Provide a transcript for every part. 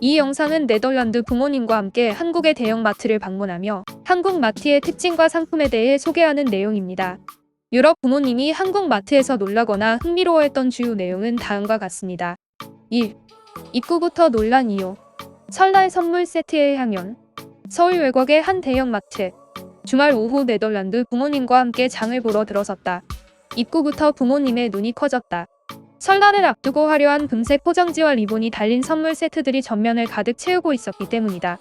이 영상은 네덜란드 부모님과 함께 한국의 대형 마트를 방문하며 한국 마트의 특징과 상품에 대해 소개하는 내용입니다. 유럽 부모님이 한국 마트에서 놀라거나 흥미로워했던 주요 내용은 다음과 같습니다. 1. 입구부터 논란 이유. 설날 선물 세트의 향연. 서울 외곽의 한 대형 마트. 주말 오후 네덜란드 부모님과 함께 장을 보러 들어섰다. 입구부터 부모님의 눈이 커졌다. 설날을 앞두고 화려한 금색 포장지와 리본이 달린 선물 세트들이 전면을 가득 채우고 있었기 때문이다.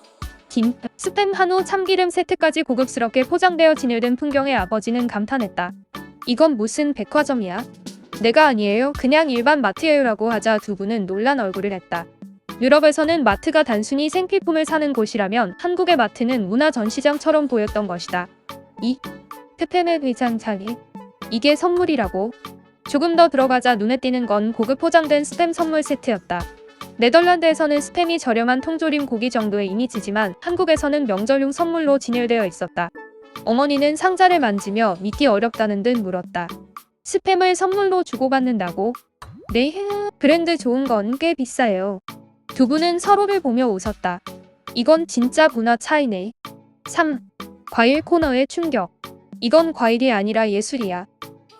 김, 스팸 한우 참기름 세트까지 고급스럽게 포장되어 진열된 풍경에 아버지는 감탄했다. 이건 무슨 백화점이야? 내가 아니에요. 그냥 일반 마트예요라고 하자 두 분은 놀란 얼굴을 했다. 유럽에서는 마트가 단순히 생필품을 사는 곳이라면 한국의 마트는 문화 전시장처럼 보였던 것이다. 2. 스팸의 위장창이 이게 선물이라고? 조금 더 들어가자 눈에 띄는 건 고급 포장된 스팸 선물 세트였다. 네덜란드에서는 스팸이 저렴한 통조림 고기 정도의 이미지지만 한국에서는 명절용 선물로 진열되어 있었다. 어머니는 상자를 만지며 믿기 어렵다는 듯 물었다. 스팸을 선물로 주고받는다고? 네, 브랜드 좋은 건 꽤 비싸요. 두 분은 서로를 보며 웃었다. 이건 진짜 문화 차이네. 3. 과일 코너의 충격. 이건 과일이 아니라 예술이야.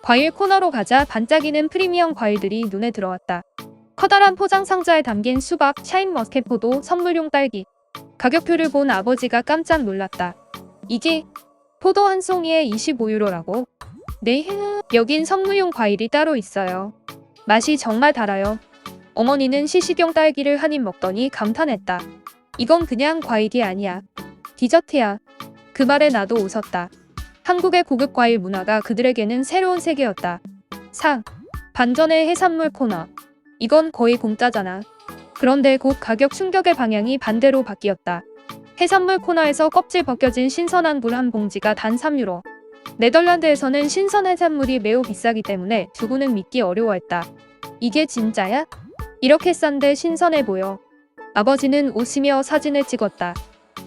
과일 코너로 가자 반짝이는 프리미엄 과일들이 눈에 들어왔다. 커다란 포장 상자에 담긴 수박, 샤인 머스켓 포도, 선물용 딸기. 가격표를 본 아버지가 깜짝 놀랐다. 이게 포도 한 송이에 25유로라고? 네, 여긴 선물용 과일이 따로 있어요. 맛이 정말 달아요. 어머니는 시식용 딸기를 한 입 먹더니 감탄했다. 이건 그냥 과일이 아니야. 디저트야. 그 말에 나도 웃었다. 한국의 고급 과일 문화가 그들에게는 새로운 세계였다. 4. 반전의 해산물 코너. 이건 거의 공짜잖아. 그런데 곧 가격 충격의 방향이 반대로 바뀌었다. 해산물 코너에서 껍질 벗겨진 신선한 물 한 봉지가 단 3유로. 네덜란드에서는 신선 해산물이 매우 비싸기 때문에 두고는 믿기 어려워했다. 이게 진짜야? 이렇게 싼데 신선해 보여. 아버지는 웃으며 사진을 찍었다.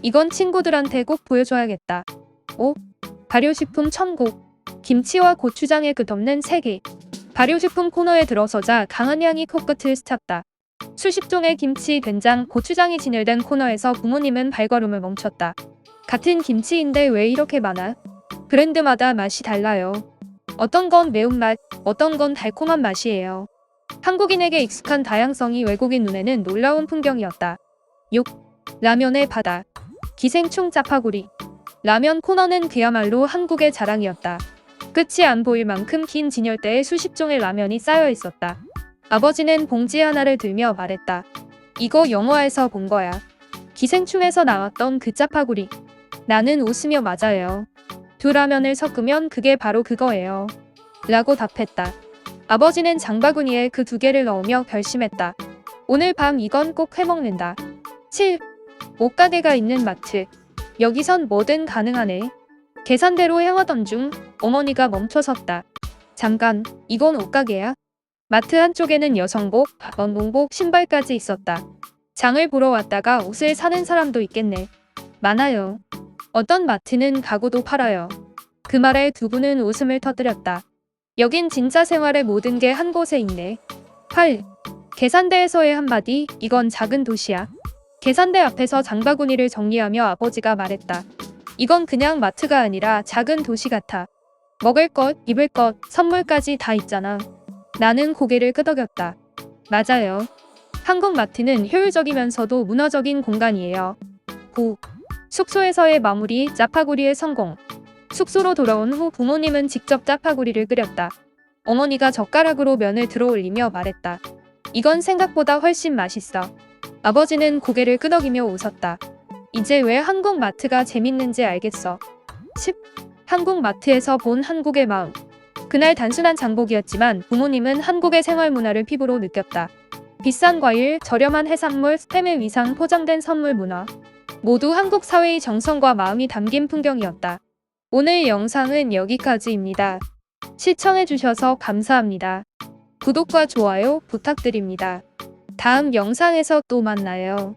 이건 친구들한테 꼭 보여줘야겠다. 오, 발효식품 천국. 김치와 고추장의 끝없는 세계. 발효식품 코너에 들어서자 강한 향이 코끝을 스쳤다. 수십 종의 김치, 된장, 고추장이 진열된 코너에서 부모님은 발걸음을 멈췄다. 같은 김치인데 왜 이렇게 많아? 브랜드마다 맛이 달라요. 어떤 건 매운맛, 어떤 건 달콤한 맛이에요. 한국인에게 익숙한 다양성이 외국인 눈에는 놀라운 풍경이었다. 6. 라면의 바다. 기생충 짜파구리. 라면 코너는 그야말로 한국의 자랑이었다. 끝이 안 보일 만큼 긴 진열대에 수십 종의 라면이 쌓여 있었다. 아버지는 봉지 하나를 들며 말했다. 이거 영화에서 본 거야. 기생충에서 나왔던 그 짜파구리. 나는 웃으며 맞아요. 두 라면을 섞으면 그게 바로 그거예요. 라고 답했다. 아버지는 장바구니에 그 두 개를 넣으며 결심했다. 오늘 밤 이건 꼭 해먹는다. 7. 옷가게가 있는 마트. 여기선 뭐든 가능하네. 계산대로 향하던 중 어머니가 멈춰섰다. 잠깐, 이건 옷가게야? 마트 한쪽에는 여성복, 원봉복, 신발까지 있었다. 장을 보러 왔다가 옷을 사는 사람도 있겠네. 많아요. 어떤 마트는 가구도 팔아요. 그 말에 두 분은 웃음을 터뜨렸다. 여긴 진짜 생활의 모든 게 한 곳에 있네. 8. 계산대에서의 한마디, 이건 작은 도시야. 계산대 앞에서 장바구니를 정리하며 아버지가 말했다. 이건 그냥 마트가 아니라 작은 도시 같아. 먹을 것, 입을 것, 선물까지 다 있잖아. 나는 고개를 끄덕였다. 맞아요. 한국 마트는 효율적이면서도 문화적인 공간이에요. 9. 숙소에서의 마무리, 짜파구리의 성공. 숙소로 돌아온 후 부모님은 직접 짜파구리를 끓였다. 어머니가 젓가락으로 면을 들어 올리며 말했다. 이건 생각보다 훨씬 맛있어. 아버지는 고개를 끄덕이며 웃었다. 이제 왜 한국 마트가 재밌는지 알겠어. 10. 한국 마트에서 본 한국의 마음. 그날 단순한 장복이었지만 부모님은 한국의 생활 문화를 피부로 느꼈다. 비싼 과일, 저렴한 해산물, 스팸의 위상 포장된 선물 문화. 모두 한국 사회의 정성과 마음이 담긴 풍경이었다. 오늘 영상은 여기까지입니다. 시청해주셔서 감사합니다. 구독과 좋아요 부탁드립니다. 다음 영상에서 또 만나요.